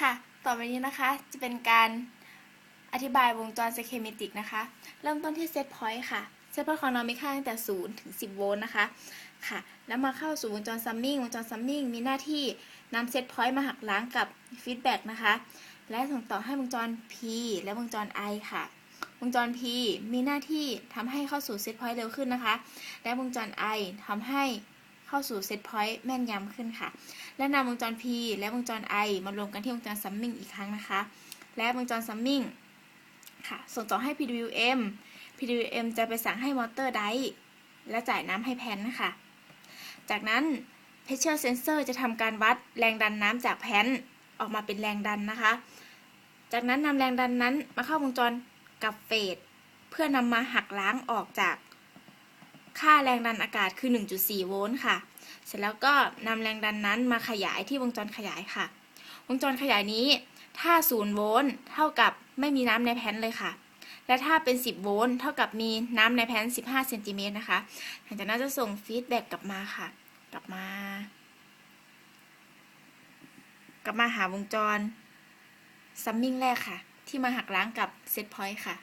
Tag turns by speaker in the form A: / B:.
A: ค่ะ ต่อไปนี้นะคะ จะเป็นการอธิบายวงจรสเคมิติกนะคะ เริ่มต้นที่เซตพอยต์ค่ะ เซตพอยต์ของเรามีค่าตั้งแต่ 0 ถึง 10 โวลต์นะคะ ค่ะ แล้วมาเข้าสู่วงจรซัมมิ่ง วงจรซัมมิ่งมีหน้าที่นำเซตพอยต์มาหักล้างกับฟีดแบ็กนะคะ และส่งต่อให้วงจร P และวงจร I ค่ะ วงจร P มีหน้าที่ทำให้เข้าสู่เซตพอยต์เร็วขึ้นนะคะ และวงจร I ทำให้ เข้าสู่เซตพอยต์แม่นยำขึ้นค่ะ และนำวงจร P และวงจร I มารวมกันที่วงจรซัมมิ่งอีกครั้งนะคะ และวงจรซัมมิ่งค่ะ ส่งต่อให้ PWM PWM จะไปสั่งให้มอเตอร์ไดและจ่ายน้ำให้แพนค่ะ จากนั้น pressure sensor จะทำการวัดแรงดันน้ำจากแพนออกมาเป็นแรงดันนะคะ จากนั้นนำแรงดันนั้นมาเข้าวงจรกับเฟสเพื่อนำมาหักล้างออกจาก ค่าแรงดันอากาศคือ 1.4 โวลต์ค่ะ เสร็จแล้วก็นำแรงดันนั้นมาขยายที่วงจรขยายค่ะ วงจรขยายนี้ ถ้า 0 โวลต์เท่ากับไม่มีน้ำในแผ่นเลยค่ะ และถ้าเป็น 10 โวลต์เท่ากับมีน้ำในแผ่น15 เซนติเมตรนะคะ หลังจากนั้นจะส่งฟีดแบ็กกลับมาค่ะ กลับมา กลับมาหาวงจรซัมมิ่งแรกค่ะ ที่มาหักล้างกับเซตพอยต์ค่ะ